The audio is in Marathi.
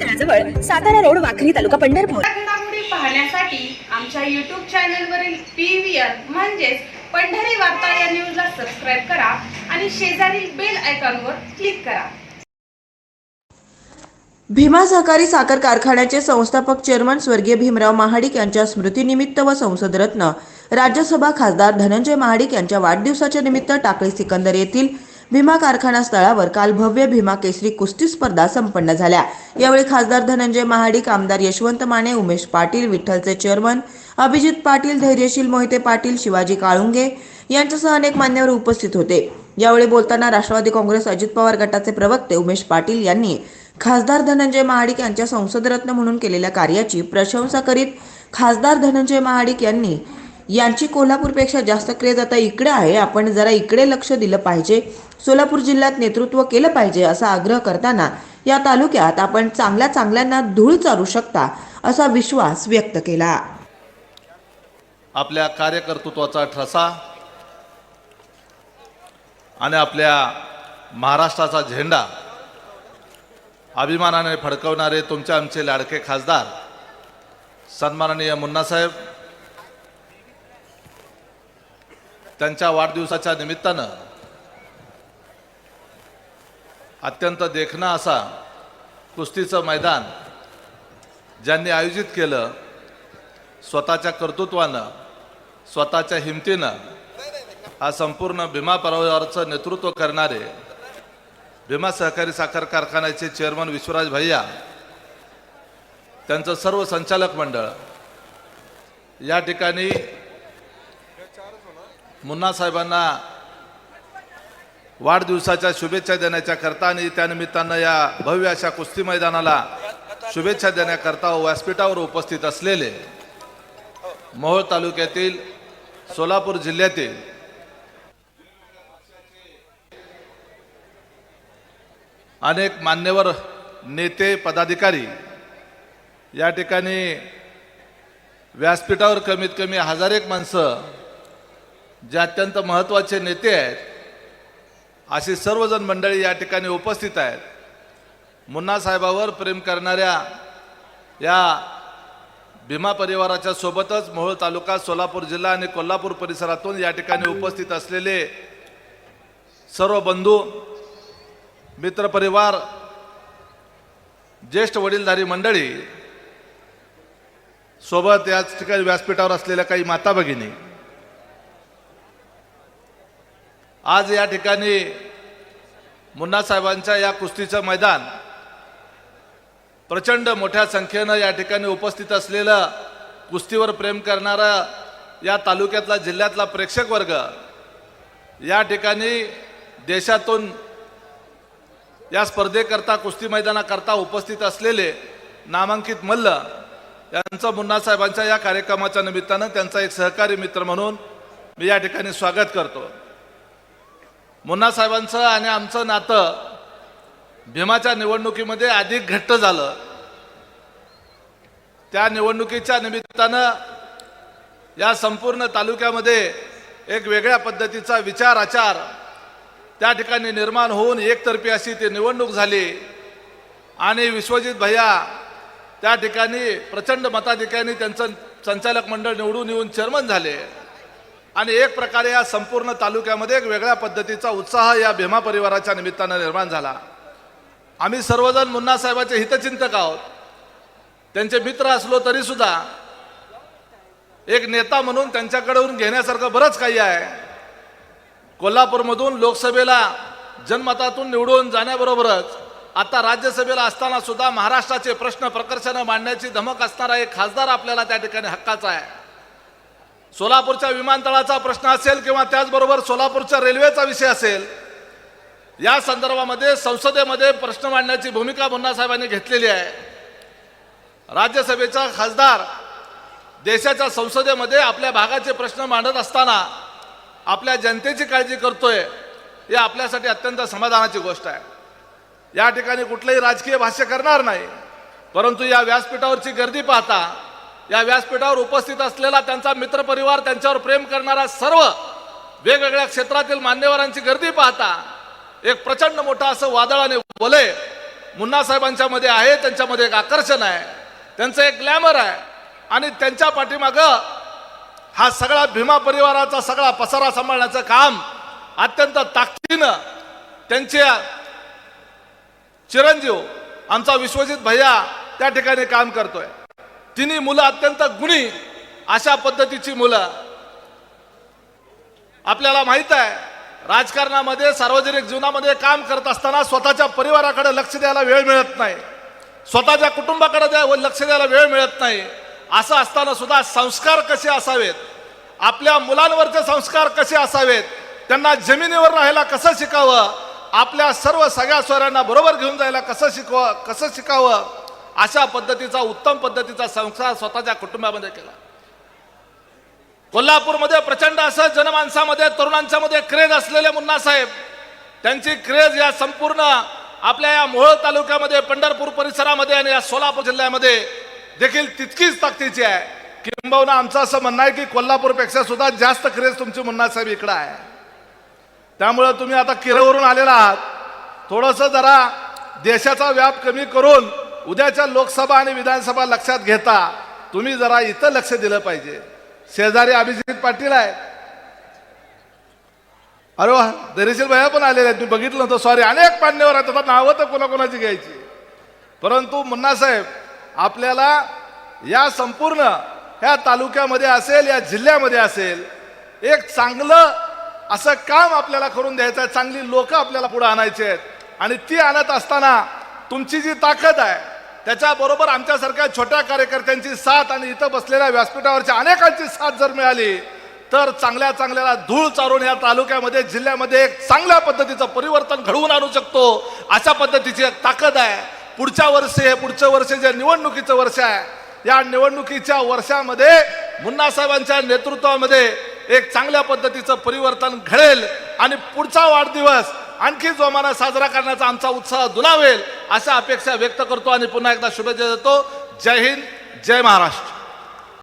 तळाजवळ सातारा रोड वाखरी तालुका पंढरपूर. पाहण्यासाठी आमच्या युट्यूब चॅनलवरील पी व्ही आर म्हणजेच पंढरी वार्ता या न्यूजला सबस्क्राईब करा आणि शेजारील बेल आयकॉनवर क्लिक करा. भीमा सहकारी साखर कारखान्याचे संस्थापक चेअरमन स्वर्गीय भीमराव महाडिक यांच्या स्मृतीनिमित्त व संसदरत्न राज्यसभा खासदार धनंजय महाडिक यांच्या वाढदिवसाच्या निमित्त टाकळी सिकंदर येथील भीमा कारखाना स्थळावर काल भव्य भीमा केसरी कुस्ती स्पर्धा संपन्न झाल्या. यावेळी खासदार धनंजय महाडिक आमदार यशवंत माने उमेश पाटील विठ्ठलचे चेअरमन अभिजित पाटील धैर्यशील मोहिते पाटील शिवाजी काळुंगे यांच्यासह अनेक मान्यवर उपस्थित होते. यावेळी बोलताना राष्ट्रवादी काँग्रेस अजित पवार गटाचे प्रवक्ते उमेश पाटील यांनी खासदार धनंजय महाडिक यांच्या संसदरत्न म्हणून केलेल्या कार्याची प्रशंसा करीत खासदार धनंजय महाडिक यांनी यांची कोल्हापूरपेक्षा जास्त क्रेज आता इकडे आहे. आपण जरा इकडे लक्ष दिलं पाहिजे. सोलापूर जिल्ह्यात नेतृत्व केलं पाहिजे असा आग्रह करताना या तालुक्यात आपण चांगल्या चांगल्यांना धूळ चालू शकता असा विश्वास व्यक्त केला. आपल्या कार्यकर्तृत्वाचा ठसा आणि आपल्या महाराष्ट्राचा झेंडा अभिमानाने फडकवणारे तुमचे आमचे लाडके खासदार सन्माननीय मुन्नासाहेब त्यांच्या वाढदिवसाच्या निमित्तानं अत्यंत देखणा असा कुस्तीचं मैदान ज्यांनी आयोजित केलं स्वतःच्या कर्तृत्वानं स्वतःच्या हिमतीनं हा संपूर्ण भीमा परिवाराचं नेतृत्व करणारे भीमा सहकारी साखर कारखान्याचे चेअरमन विश्वराज भैया त्यांचं सर्व संचालक मंडळ या ठिकाणी मुन्ना साहेबांना वाढदिवसाच्या शुभेच्छा देण्याच्या करता आणि त्यानिमित्तानं या भव्य अशा कुस्ती मैदानाला शुभेच्छा देण्याकरता व्यासपीठावर उपस्थित असलेले मोहोळ तालुक्यातील सोलापूर जिल्ह्यातील अनेक मान्यवर नेते पदाधिकारी या ठिकाणी व्यासपीठावर कमीत कमी हजार एक माणसं जे अत्यंत महत्त्वाचे नेते आहेत अशी सर्वजण मंडळी या ठिकाणी उपस्थित आहेत. मुन्ना साहेबावर प्रेम करणाऱ्या या भीमा परिवाराच्या सोबतच मोहोळ तालुका सोलापूर जिल्हा आणि कोल्हापूर परिसरातून या ठिकाणी उपस्थित असलेले सर्व बंधू मित्रपरिवार ज्येष्ठ वडीलधारी मंडळी सोबत याच ठिकाणी व्यासपीठावर असलेल्या काही माता भगिनी आज या ठिकाणी मुन्ना साहेबांच्या या कुस्तीचं मैदान प्रचंड मोठ्या संख्येनं या ठिकाणी उपस्थित असलेलं कुस्तीवर प्रेम करणारा या तालुक्यातला जिल्ह्यातला प्रेक्षक वर्ग या ठिकाणी देशातून या स्पर्धेकरता कुस्ती मैदानाकरता उपस्थित असलेले नामांकित मल्ल यांचं मुन्ना साहेबांच्या या कार्यक्रमाच्या निमित्तानं त्यांचा एक सहकारी मित्र म्हणून मी या ठिकाणी स्वागत करतो. मुन्ना साहेबांचं आणि आमचं नातं भीमाच्या निवडणुकीमध्ये अधिक घट्ट झालं. त्या निवडणुकीच्या निमित्तानं या संपूर्ण तालुक्यामध्ये एक वेगळ्या पद्धतीचा विचार आचार त्या ठिकाणी निर्माण होऊन एकतर्फी अशी ती निवडणूक झाली. आणि विश्वजित भैया त्या ठिकाणी प्रचंड मताधिकाऱ्यांनी त्यांचं संचालक मंडळ निवडून येऊन चेअरमन झाले. आणि एक प्रकारे या संपूर्ण तालुक्यामध्ये एक वेगळ्या पद्धतीचा उत्साह या भीमा परिवाराच्या निमित्तानं निर्माण झाला. आम्ही सर्वजण मुन्ना साहेबाचे हितचिंतक आहोत. त्यांचे मित्र असलो तरी सुद्धा एक नेता म्हणून त्यांच्याकडून घेण्यासारखं बरंच काही आहे. कोल्हापूरमधून लोकसभेला जनमतातून निवडून जाण्याबरोबरच आता राज्यसभेला असताना सुद्धा महाराष्ट्राचे प्रश्न प्रकर्षानं मांडण्याची धमक असणारा एक खासदार आपल्याला त्या ठिकाणी हक्काचा आहे. सोलापूरच्या विमानतळाचा प्रश्न असेल किंवा त्याचबरोबर सोलापूरच्या रेल्वेचा विषय असेल या संदर्भामध्ये संसदेमध्ये प्रश्न मांडण्याची भूमिका मुन्ना साहेबांनी घेतलेली आहे. राज्यसभेचा खासदार देशाच्या संसदेमध्ये आपल्या भागाचे प्रश्न मांडत असताना आपल्या जनतेची काळजी करतोय हे आपल्यासाठी अत्यंत समाधानाची गोष्ट आहे. या ठिकाणी कुठलंही राजकीय भाष्य करणार नाही परंतु या व्यासपीठावरची गर्दी पाहता या व्यासपीठावर उपस्थित असलेला त्यांचा मित्रपरिवार त्यांच्यावर प्रेम करणारा सर्व वेगवेगळ्या क्षेत्रातील मान्यवरांची गर्दी पाहता एक प्रचंड मोठं असं वादळ आणि वलयमध्ये आहे त्यांच्यामध्ये एक आकर्षण आहे. त्यांचं एक ग्लॅमर आहे. आणि त्यांच्या पाठीमागं हा सगळा भीमा परिवाराचा सगळा पसारा सांभाळण्याचं काम अत्यंत ताकदीनं त्यांच्या चिरंजीव आमचा विश्वजित भैया त्या ठिकाणी काम करतोय. तिन्ही मुलं अत्यंत गुणी अशा पद्धतीची मुलं. आपल्याला माहीत आहे राजकारणामध्ये सार्वजनिक जीवनामध्ये काम करत असताना स्वतःच्या परिवाराकडे लक्ष द्यायला वेळ मिळत नाही. स्वतःच्या कुटुंबाकडे द्या लक्ष द्यायला वेळ मिळत नाही. असं असताना सुद्धा संस्कार कसे असावेत? आपल्या मुलांवरचे संस्कार कसे असावेत? त्यांना जमिनीवर राहायला कसं शिकावं? आपल्या सर्व सगळ्या स्वरांना बरोबर घेऊन जायला कसं शिकवा कसं शिकावं? अशा पद्धतीचा उत्तम पद्धतीचा संसार स्वतःच्या कुटुंबामध्ये केला. कोल्हापूरमध्ये प्रचंड असं जनमानसामध्ये तरुणांच्या मध्ये क्रेज असलेले मुन्ना साहेब त्यांची क्रेज या संपूर्ण आपल्या या मोहोळ तालुक्यामध्ये पंढरपूर परिसरामध्ये आणि या सोलापूर जिल्ह्यामध्ये देखील तितकीच ताकदीची आहे. किंबहुना आमचं असं म्हणणं आहे की कोल्हापूरपेक्षा सुद्धा जास्त क्रेज तुमची मुन्ना साहेब इकडं आहे. त्यामुळं तुम्ही आता किरवरून आलेला आहात. थोडंसं जरा देशाचा व्याप कमी करून उद्याच्या लोकसभा आणि विधानसभा लक्षात घेता तुम्ही जरा इथं लक्ष दिलं पाहिजे. शेजारी अभिजित पाटील आहे अरे वा दरीशील भया पण आलेले आहेत. मी बघितलं नव्हतं सॉरी अनेक मान्यवर आहेत. आता नावं तर कोणाकोणाची घ्यायची. परंतु मुन्ना साहेब आपल्याला या संपूर्ण ह्या तालुक्यामध्ये असेल या जिल्ह्यामध्ये असेल एक चांगलं असं काम आपल्याला करून द्यायचं आहे. चांगली लोक आपल्याला पुढे आणायची आहेत. आणि ती आणत असताना तुमची जी ताकद आहे त्याच्याबरोबर आमच्यासारख्या छोट्या कार्यकर्त्यांची साथ आणि इथं बसलेल्या व्यासपीठावरच्या अनेकांची साथ जर मिळाली तर चांगल्या चांगल्याला धूळ चारून या तालुक्यामध्ये जिल्ह्यामध्ये एक चांगल्या पद्धतीचं परिवर्तन घडवून आणू शकतो. अशा पद्धतीची एक ताकद आहे. पुढच्या वर्षी हे पुढचं वर्ष जे निवडणुकीचं वर्ष आहे या निवडणुकीच्या वर्षामध्ये मुन्नासाहेबांच्या नेतृत्वामध्ये एक चांगल्या पद्धतीचं परिवर्तन घडेल. आणि पुढचा वाढदिवस आणखी जोमानं साजरा करण्याचा आमचा उत्साह दुलावेल अशा अपेक्षा व्यक्त करतो आणि पुन्हा एकदा शुभेच्छा देतो. जय हिंद जय महाराष्ट्र.